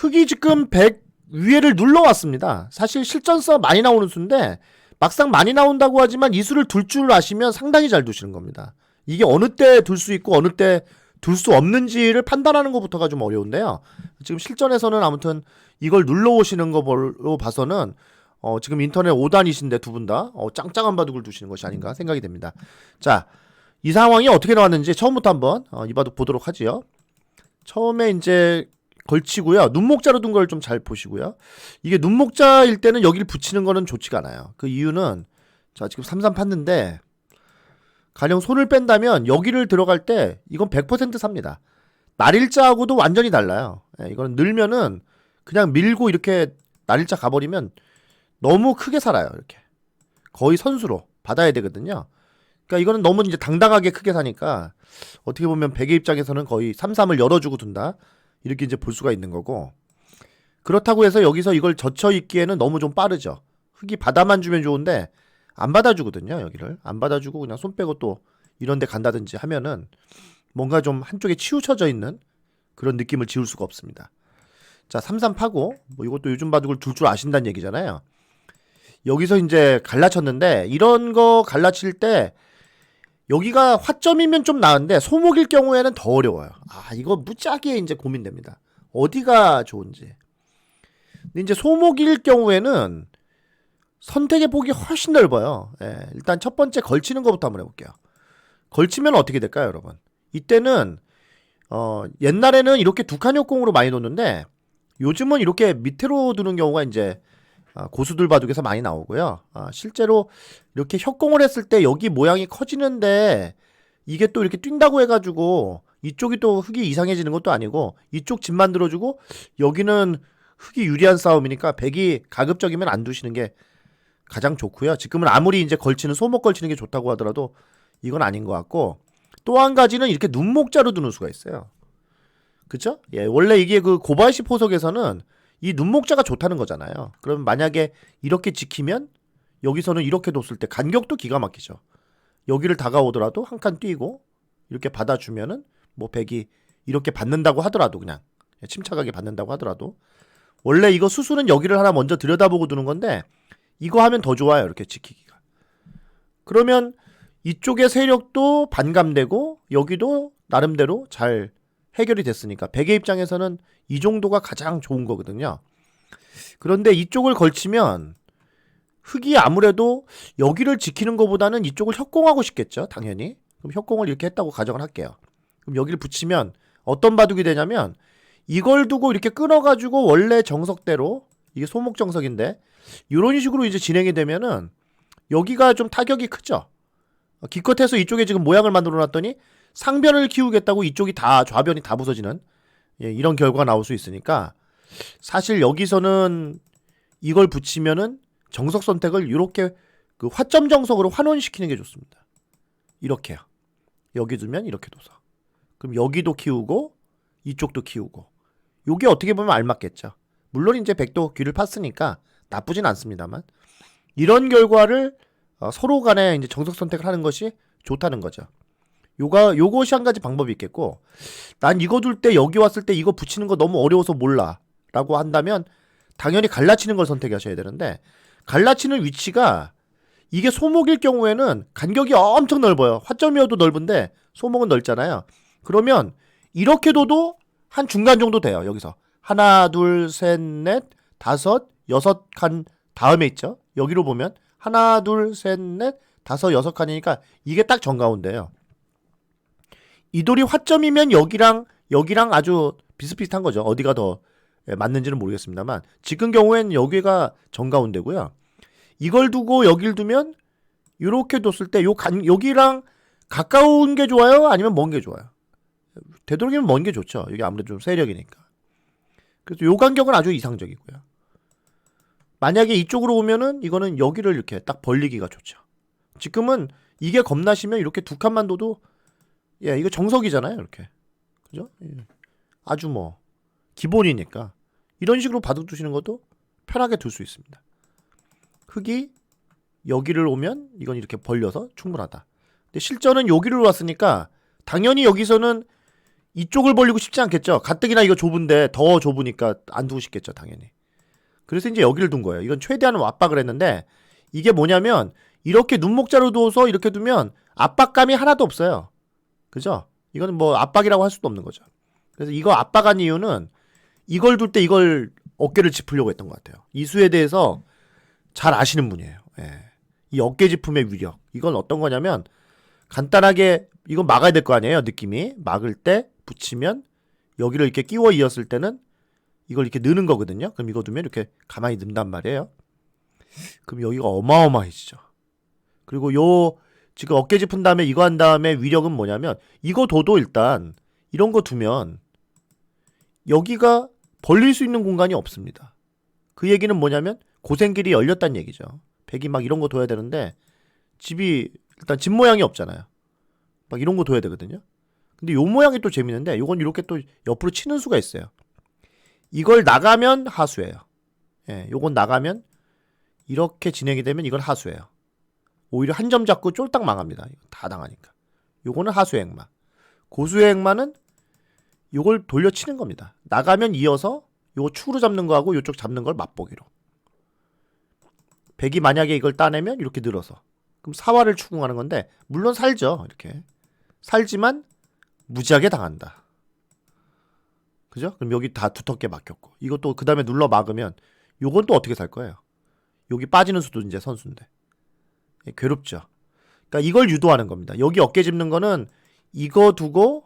흑이 지금 100 위에를 눌러왔습니다. 사실 실전서 많이 나오는 수인데 막상 많이 나온다고 하지만 이 수를 둘 줄 아시면 상당히 잘 두시는 겁니다. 이게 어느 때 둘 수 있고 어느 때 둘 수 없는지를 판단하는 것부터가 좀 어려운데요. 지금 실전에서는 아무튼 이걸 눌러오시는 거로 봐서는 어, 지금 인터넷 5단이신데 두 분 다 어, 짱짱한 바둑을 두시는 것이 아닌가 생각이 됩니다. 자, 이 상황이 어떻게 나왔는지 처음부터 한번 어, 이 바둑 보도록 하지요. 처음에 이제 걸치고요. 눈목자로 둔 걸 좀 잘 보시고요. 이게 눈목자일 때는 여기를 붙이는 거는 좋지가 않아요. 그 이유는 자, 지금 3-3 팠는데 가령 손을 뺀다면 여기를 들어갈 때 이건 100% 삽니다. 날일자하고도 완전히 달라요. 예, 이거는 늘면은 그냥 밀고 이렇게 날일자 가버리면 너무 크게 살아요. 이렇게 거의 선수로 받아야 되거든요. 그러니까 이거는 너무 이제 당당하게 크게 사니까 어떻게 보면 백의 입장에서는 거의 3-3을 열어주고 둔다 이렇게 이제 볼 수가 있는 거고 그렇다고 해서 여기서 이걸 젖혀 있기에는 너무 좀 빠르죠. 흙이 받아만 주면 좋은데 안 받아주거든요. 여기를 안 받아주고 그냥 손 빼고 또 이런데 간다든지 하면은 뭔가 좀 한쪽에 치우쳐져 있는 그런 느낌을 지울 수가 없습니다. 자, 3-3 파고 뭐 이것도 요즘 바둑을 둘줄 아신다는 얘기잖아요. 여기서 이제 갈라쳤는데 이런 거 갈라칠 때 여기가 화점이면 좀 나은데 소목일 경우에는 더 어려워요. 아, 이거 무지하게 이제 고민됩니다. 어디가 좋은지. 근데 이제 소목일 경우에는 선택의 폭이 훨씬 넓어요. 예, 일단 첫 번째 걸치는 것부터 한번 해볼게요. 걸치면 어떻게 될까요, 여러분? 이때는 어, 옛날에는 이렇게 두 칸 역공으로 많이 놓는데 요즘은 이렇게 밑으로 두는 경우가 이제 아, 고수들 바둑에서 많이 나오고요. 아, 실제로 이렇게 협공을 했을 때 여기 모양이 커지는데 이게 또 이렇게 뛴다고 해가지고 이쪽이 또 흙이 이상해지는 것도 아니고 이쪽 집 만들어주고 여기는 흙이 유리한 싸움이니까 백이 가급적이면 안 두시는 게 가장 좋고요. 지금은 아무리 이제 걸치는 소목 걸치는 게 좋다고 하더라도 이건 아닌 것 같고 또 한 가지는 이렇게 눈목자로 두는 수가 있어요. 그죠? 예, 원래 이게 그 고바야시 포석에서는 이 눈목자가 좋다는 거잖아요. 그러면 만약에 이렇게 지키면 여기서는 이렇게 뒀을 때 간격도 기가 막히죠. 여기를 다가오더라도 한 칸 뛰고 이렇게 받아주면은 뭐 백이 이렇게 받는다고 하더라도 그냥 침착하게 받는다고 하더라도 원래 이거 수수는 여기를 하나 먼저 들여다보고 두는 건데 이거 하면 더 좋아요. 이렇게 지키기가. 그러면 이쪽의 세력도 반감되고 여기도 나름대로 잘 해결이 됐으니까 백의 입장에서는 이 정도가 가장 좋은 거거든요. 그런데 이쪽을 걸치면 흙이 아무래도 여기를 지키는 것보다는 이쪽을 협공하고 싶겠죠, 당연히. 그럼 협공을 이렇게 했다고 가정을 할게요. 그럼 여기를 붙이면 어떤 바둑이 되냐면 이걸 두고 이렇게 끊어가지고 원래 정석대로 이게 소목 정석인데 이런 식으로 이제 진행이 되면은 여기가 좀 타격이 크죠. 어, 기껏해서 이쪽에 지금 모양을 만들어 놨더니 상변을 키우겠다고 이쪽이 다 좌변이 다 부서지는 예, 이런 결과가 나올 수 있으니까 사실 여기서는 이걸 붙이면은 정석 선택을 이렇게 그 화점 정석으로 환원시키는 게 좋습니다. 이렇게요. 여기 두면 이렇게 둬서. 그럼 여기도 키우고 이쪽도 키우고. 요게 어떻게 보면 알맞겠죠. 물론 이제 백도 귀를 팠으니까 나쁘진 않습니다만 이런 결과를 어, 서로 간에 이제 정석 선택을 하는 것이 좋다는 거죠. 요가 요것이 한 가지 방법이 있겠고 난 이거 둘 때 여기 왔을 때 이거 붙이는 거 너무 어려워서 몰라라고 한다면 당연히 갈라치는 걸 선택하셔야 되는데 갈라치는 위치가 이게 소목일 경우에는 간격이 엄청 넓어요. 화점이어도 넓은데 소목은 넓잖아요. 그러면 이렇게 둬도 한 중간 정도 돼요. 여기서 하나, 둘, 셋, 넷, 다섯, 여섯 칸 다음에 있죠. 여기로 보면 하나, 둘, 셋, 넷, 다섯, 여섯 칸이니까 이게 딱 정가운데요. 이 돌이 화점이면 여기랑 여기랑 아주 비슷비슷한 거죠. 어디가 더 예, 맞는지는 모르겠습니다만 지금 경우에는 여기가 정가운데고요. 이걸 두고 여길 두면 이렇게 뒀을 때 요 간 여기랑 가까운 게 좋아요? 아니면 먼 게 좋아요? 되도록이면 먼 게 좋죠. 여기 아무래도 좀 세력이니까. 그래서 요 간격은 아주 이상적이고요. 만약에 이쪽으로 오면은 이거는 여기를 이렇게 딱 벌리기가 좋죠. 지금은 이게 겁나시면 이렇게 두 칸만 둬도 예, 이거 정석이잖아요, 이렇게. 그죠? 예. 아주 뭐 기본이니까 이런 식으로 바둑 두시는 것도 편하게 둘 수 있습니다. 흙이 여기를 오면 이건 이렇게 벌려서 충분하다. 근데 실전은 여기를 왔으니까 당연히 여기서는 이쪽을 벌리고 싶지 않겠죠. 가뜩이나 이거 좁은데 더 좁으니까 안 두고 싶겠죠, 당연히. 그래서 이제 여기를 둔 거예요. 이건 최대한 압박을 했는데 이게 뭐냐면 이렇게 눈목자로 두어서 이렇게 두면 압박감이 하나도 없어요. 그죠? 이건 뭐 압박이라고 할 수도 없는 거죠. 그래서 이거 압박한 이유는 이걸 둘 때 이걸 어깨를 짚으려고 했던 것 같아요. 이수에 대해서 잘 아시는 분이에요. 예. 이 어깨 짚음의 위력. 이건 어떤 거냐면 간단하게 이건 막아야 될 거 아니에요. 느낌이 막을 때 붙이면 여기를 이렇게 끼워 이었을 때는 이걸 이렇게 넣는 거거든요. 그럼 이거 두면 이렇게 가만히 넣는단 말이에요. 그럼 여기가 어마어마해지죠. 그리고 요 지금 어깨 짚은 다음에 이거 한 다음에 위력은 뭐냐면 이거 둬도 일단 이런 거 두면 여기가 벌릴 수 있는 공간이 없습니다. 그 얘기는 뭐냐면 고생길이 열렸다는 얘기죠. 백이 막 이런 거 둬야 되는데 집이 일단 집 모양이 없잖아요. 막 이런 거 둬야 되거든요. 근데 요 모양이 또 재밌는데 요건 이렇게 또 옆으로 치는 수가 있어요. 이걸 나가면 하수예요. 예, 요건 나가면 이렇게 진행이 되면 이건 하수예요. 오히려 한 점 잡고 쫄딱 망합니다. 다 당하니까. 요거는 하수의 액마. 고수의 액마는 요걸 돌려치는 겁니다. 나가면 이어서 요거 축으로 잡는 거하고 요쪽 잡는 걸 맛보기로. 백이 만약에 이걸 따내면 이렇게 늘어서. 그럼 사화를 추궁하는 건데 물론 살죠. 이렇게. 살지만 무지하게 당한다. 그죠? 그럼 여기 다 두텁게 막혔고. 이것도 그 다음에 눌러 막으면 요건 또 어떻게 살 거예요? 여기 빠지는 수도 이제 선수인데. 예, 괴롭죠. 그러니까 이걸 유도하는 겁니다. 여기 어깨 짚는 거는 이거 두고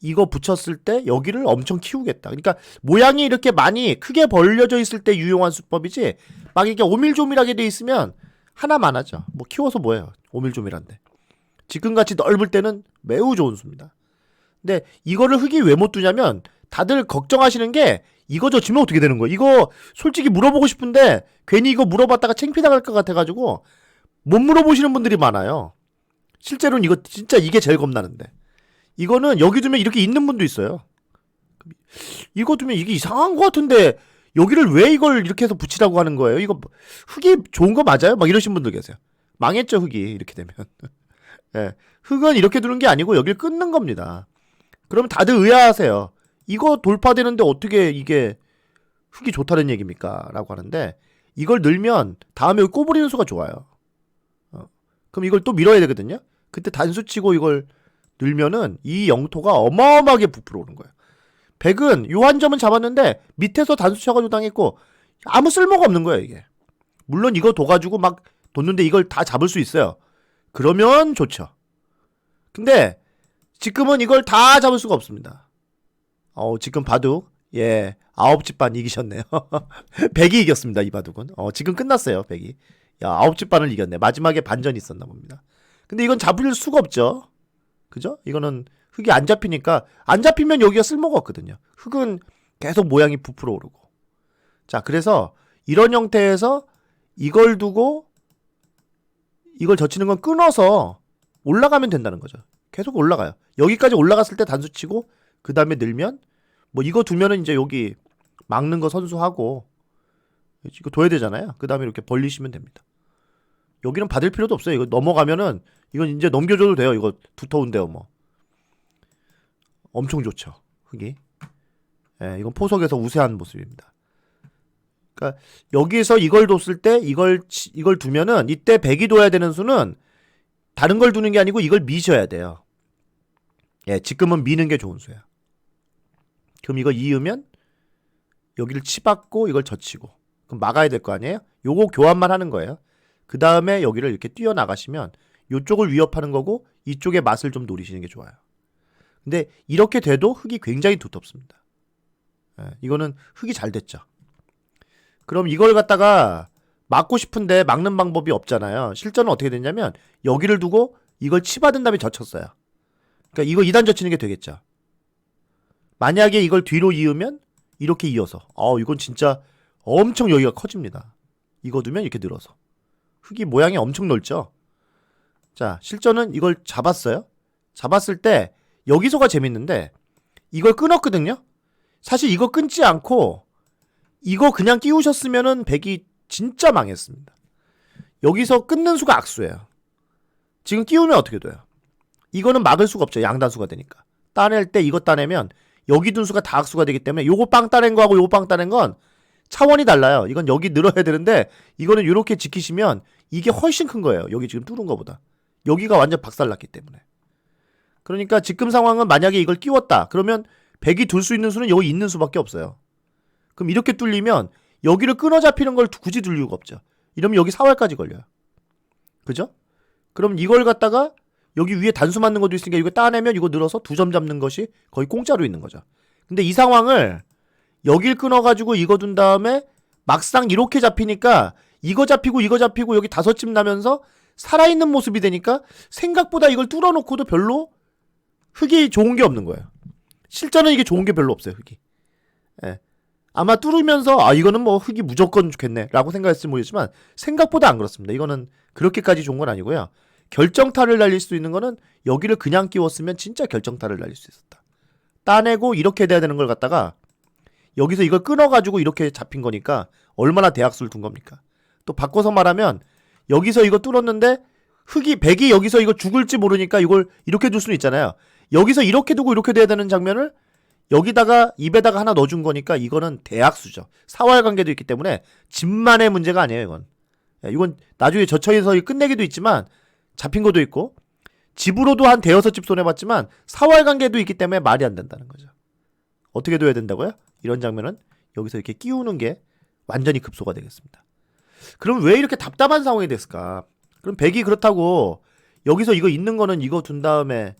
이거 붙였을 때 여기를 엄청 키우겠다. 그러니까 모양이 이렇게 많이 크게 벌려져 있을 때 유용한 수법이지 막 이렇게 오밀조밀하게 돼 있으면 하나만 하죠. 뭐 키워서 뭐예요? 오밀조밀한데. 지금같이 넓을 때는 매우 좋은 수입니다. 근데 이거를 흙이 왜 못 두냐면 다들 걱정하시는 게 이거 저 지면 어떻게 되는 거예요? 이거 솔직히 물어보고 싶은데 괜히 이거 물어봤다가 창피당할 것 같아가지고 못 물어보시는 분들이 많아요. 실제로는 이거 진짜 이게 제일 겁나는데 이거는 여기 두면 이렇게 있는 분도 있어요. 이거 두면 이게 이상한 것 같은데 여기를 왜 이걸 이렇게 해서 붙이라고 하는 거예요? 이거 흙이 좋은 거 맞아요? 막 이러신 분들 계세요. 망했죠 흙이 이렇게 되면. 예, 흙은 이렇게 두는 게 아니고 여기를 끊는 겁니다. 그러면 다들 의아하세요. 이거 돌파되는데 어떻게 이게 흙이 좋다는 얘기입니까? 라고 하는데 이걸 늘면 다음에 꼬부리는 수가 좋아요. 어. 그럼 이걸 또 밀어야 되거든요. 그때 단수 치고 이걸 늘면은 이 영토가 어마어마하게 부풀어 오는 거예요. 백은 요 한 점은 잡았는데 밑에서 단수 쳐가지고 당했고 아무 쓸모가 없는 거예요 이게. 물론 이거 둬가지고 막 뒀는데 이걸 다 잡을 수 있어요. 그러면 좋죠. 근데 지금은 이걸 다 잡을 수가 없습니다. 어, 지금 바둑, 예, 아홉 집반 이기셨네요. 백이 이겼습니다, 이 바둑은. 어, 지금 끝났어요, 백이. 야, 아홉 집 반을 이겼네. 마지막에 반전이 있었나 봅니다. 근데 이건 잡을 수가 없죠. 그죠? 이거는 흙이 안 잡히니까, 안 잡히면 여기가 쓸모가 없거든요. 흙은 계속 모양이 부풀어 오르고. 자, 그래서 이런 형태에서 이걸 두고 이걸 젖히는 건 끊어서 올라가면 된다는 거죠. 계속 올라가요. 여기까지 올라갔을 때 단수 치고 그 다음에 늘면 뭐 이거 두면은 이제 여기 막는 거 선수하고 이거 둬야 되잖아요. 그 다음에 이렇게 벌리시면 됩니다. 여기는 받을 필요도 없어요. 이거 넘어가면은 이건 이제 넘겨줘도 돼요. 이거 두터운데요, 뭐. 엄청 좋죠. 흙이. 예, 이건 포석에서 우세한 모습입니다. 그러니까 여기에서 이걸 뒀을 때 이걸 치- 이걸 두면은 이때 백이 둬야 되는 수는 다른 걸 두는 게 아니고 이걸 미셔야 돼요. 예, 지금은 미는 게 좋은 수야. 그럼 이거 이으면 여기를 치받고 이걸 젖히고 그럼 막아야 될 거 아니에요? 요거 교환만 하는 거예요. 그 다음에 여기를 이렇게 뛰어 나가시면 이쪽을 위협하는 거고 이쪽의 맛을 좀 노리시는 게 좋아요. 근데 이렇게 돼도 흙이 굉장히 두텁습니다. 예, 이거는 흙이 잘 됐죠. 그럼 이걸 갖다가 막고 싶은데 막는 방법이 없잖아요. 실전은 어떻게 됐냐면 여기를 두고 이걸 치받은 다음에 젖혔어요. 그러니까 이거 2단 젖히는 게 되겠죠. 만약에 이걸 뒤로 이으면 이렇게 이어서 어 이건 진짜 엄청 여기가 커집니다. 이거 두면 이렇게 늘어서 흙이 모양이 엄청 넓죠. 자 실전은 이걸 잡았어요. 잡았을 때 여기서가 재밌는데 이걸 끊었거든요. 사실 이거 끊지 않고 이거 그냥 끼우셨으면은 백이 진짜 망했습니다. 여기서 끊는 수가 악수예요. 지금 끼우면 어떻게 돼요? 이거는 막을 수가 없죠. 양단수가 되니까. 따낼 때 이거 따내면 여기 둔수가 다 악수가 되기 때문에 요거 빵 따낸 거하고 요거 빵 따낸 건 차원이 달라요. 이건 여기 늘어야 되는데 이거는 이렇게 지키시면 이게 훨씬 큰 거예요. 여기 지금 뚫은 거보다. 여기가 완전 박살났기 때문에. 그러니까 지금 상황은 만약에 이걸 끼웠다. 그러면 100이 둘 수 있는 수는 여기 있는 수밖에 없어요. 그럼 이렇게 뚫리면 여기를 끊어 잡히는 걸 굳이 둘 이유가 없죠. 이러면 여기 4활까지 걸려요. 그죠? 그럼 이걸 갖다가 여기 위에 단수 맞는 것도 있으니까 이거 따내면 이거 늘어서 두 점 잡는 것이 거의 공짜로 있는 거죠. 근데 이 상황을 여길 끊어가지고 이거 둔 다음에 막상 이렇게 잡히니까 이거 잡히고 이거 잡히고 여기 다섯 집 나면서 살아있는 모습이 되니까 생각보다 이걸 뚫어놓고도 별로 흙이 좋은 게 없는 거예요. 실전은 이게 좋은 게 별로 없어요, 흙이. 예. 아마 뚫으면서 아 이거는 뭐 흙이 무조건 좋겠네라고 생각했을지 모르겠지만 생각보다 안 그렇습니다. 이거는 그렇게까지 좋은 건 아니고요. 결정타를 날릴 수 있는 거는 여기를 그냥 끼웠으면 진짜 결정타를 날릴 수 있었다. 따내고 이렇게 돼야 되는 걸 갖다가 여기서 이걸 끊어가지고 이렇게 잡힌 거니까 얼마나 대학수를 둔 겁니까? 또 바꿔서 말하면 여기서 이거 뚫었는데 흙이 백이 여기서 이거 죽을지 모르니까 이걸 이렇게 둘 수는 있잖아요. 여기서 이렇게 두고 이렇게 돼야 되는 장면을 여기다가 입에다가 하나 넣어준 거니까 이거는 대학수죠. 사활 관계도 있기 때문에 집만의 문제가 아니에요. 이건 야, 이건 나중에 저처에서 끝내기도 있지만 잡힌 것도 있고 집으로도 한 대여섯 집 손해봤지만 사활 관계도 있기 때문에 말이 안 된다는 거죠. 어떻게 둬야 된다고요? 이런 장면은 여기서 이렇게 끼우는 게 완전히 급소가 되겠습니다. 그럼 왜 이렇게 답답한 상황이 됐을까? 그럼 백이 그렇다고 여기서 이거 있는 거는 이거 둔 다음에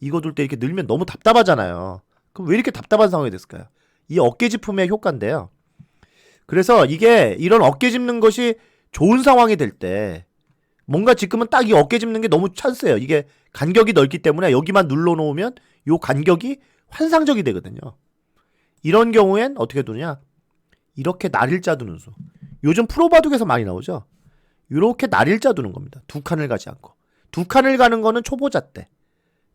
이거 둘 때 이렇게 늘면 너무 답답하잖아요. 그럼 왜 이렇게 답답한 상황이 됐을까요? 이 어깨 짚음의 효과인데요. 그래서 이게 이런 어깨 짚는 것이 좋은 상황이 될 때 뭔가 지금은 딱 이 어깨 짚는 게 너무 찬스예요. 이게 간격이 넓기 때문에 여기만 눌러 놓으면 요 간격이 환상적이 되거든요. 이런 경우엔 어떻게 두냐? 이렇게 날일자 두는 수. 요즘 프로바둑에서 많이 나오죠. 이렇게 날일자 두는 겁니다. 두 칸을 가지 않고. 두 칸을 가는 거는 초보자 때.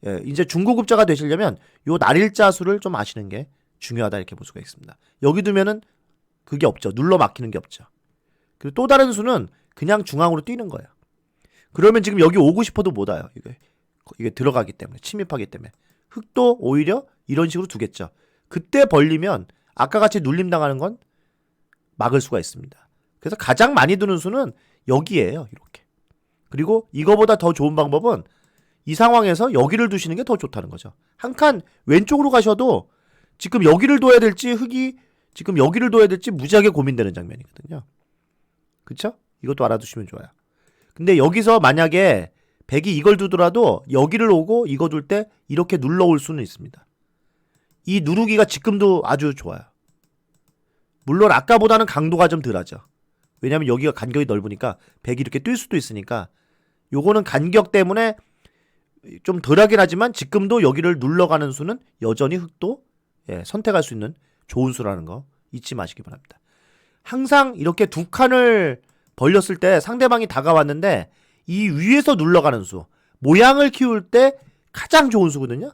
예, 이제 중고급자가 되시려면 요 날일자 수를 좀 아시는 게 중요하다 이렇게 볼 수가 있습니다. 여기 두면은 그게 없죠. 눌러 막히는 게 없죠. 그리고 또 다른 수는 그냥 중앙으로 뛰는 거예요. 그러면 지금 여기 오고 싶어도 못 와요. 이게 이게 들어가기 때문에 침입하기 때문에 흙도 오히려 이런 식으로 두겠죠. 그때 벌리면 아까 같이 눌림 당하는 건 막을 수가 있습니다. 그래서 가장 많이 두는 수는 여기에요. 이렇게. 그리고 이거보다 더 좋은 방법은 이 상황에서 여기를 두시는 게 더 좋다는 거죠. 한 칸 왼쪽으로 가셔도 지금 여기를 둬야 될지 흙이 지금 여기를 둬야 될지 무지하게 고민되는 장면이거든요. 그쵸? 이것도 알아두시면 좋아요. 근데 여기서 만약에 백이 이걸 두더라도 여기를 오고 이거 둘 때 이렇게 눌러올 수는 있습니다. 이 누르기가 지금도 아주 좋아요. 물론 아까보다는 강도가 좀 덜하죠. 왜냐면 여기가 간격이 넓으니까 백이 이렇게 뛸 수도 있으니까 요거는 간격 때문에 좀 덜하긴 하지만 지금도 여기를 눌러가는 수는 여전히 흑도 예, 선택할 수 있는 좋은 수라는 거 잊지 마시기 바랍니다. 항상 이렇게 두 칸을 벌렸을 때 상대방이 다가왔는데 이 위에서 눌러가는 수 모양을 키울 때 가장 좋은 수거든요.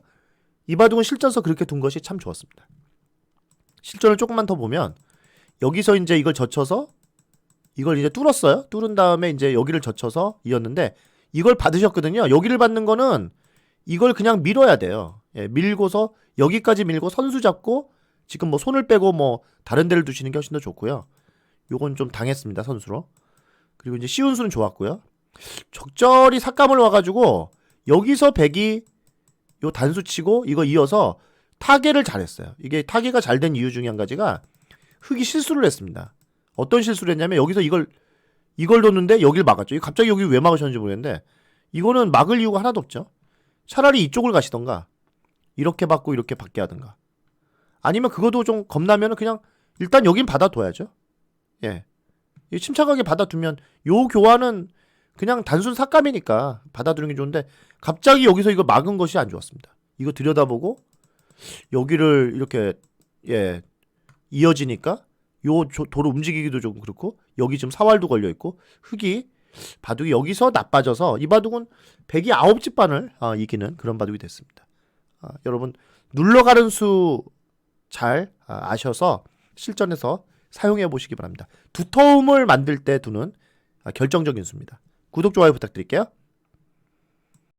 이바둑은 실전서 그렇게 둔 것이 참 좋았습니다. 실전을 조금만 더 보면 여기서 이제 이걸 젖혀서 이걸 이제 뚫었어요. 뚫은 다음에 이제 여기를 젖혀서 이었는데 이걸 받으셨거든요. 여기를 받는 거는 이걸 그냥 밀어야 돼요. 예, 밀고서 여기까지 밀고 선수 잡고 지금 뭐 손을 빼고 뭐 다른 데를 두시는 게 훨씬 더 좋고요. 요건 좀 당했습니다 선수로. 그리고 이제 쉬운 수는 좋았고요. 적절히 삭감을 와가지고 여기서 백이 요 단수 치고 이거 이어서 타개를 잘했어요. 이게 타개가 잘 된 이유 중에 한 가지가 흙이 실수를 했습니다. 어떤 실수를 했냐면 여기서 이걸 이걸 뒀는데 여길 막았죠. 갑자기 여기 왜 막으셨는지 모르겠는데 이거는 막을 이유가 하나도 없죠. 차라리 이쪽을 가시던가 이렇게 받고 이렇게 받게 하든가 아니면 그것도 좀 겁나면 그냥 일단 여긴 받아둬야죠. 예. 이 침착하게 받아두면 요 교환은 그냥 단순 삭감이니까 받아두는 게 좋은데 갑자기 여기서 이거 막은 것이 안 좋았습니다. 이거 들여다보고 여기를 이렇게 예 이어지니까 요 조- 도로 움직이기도 좀 그렇고 여기 지금 사활도 걸려 있고 흙이 바둑이 여기서 나빠져서 이 바둑은 백이 아홉 집 반을 아, 이기는 그런 바둑이 됐습니다. 아, 여러분 눌러가는 수 잘 아, 아셔서 실전에서 사용해 보시기 바랍니다. 두터움을 만들 때 두는 아, 결정적인 수입니다. 구독 좋아요 부탁드릴게요.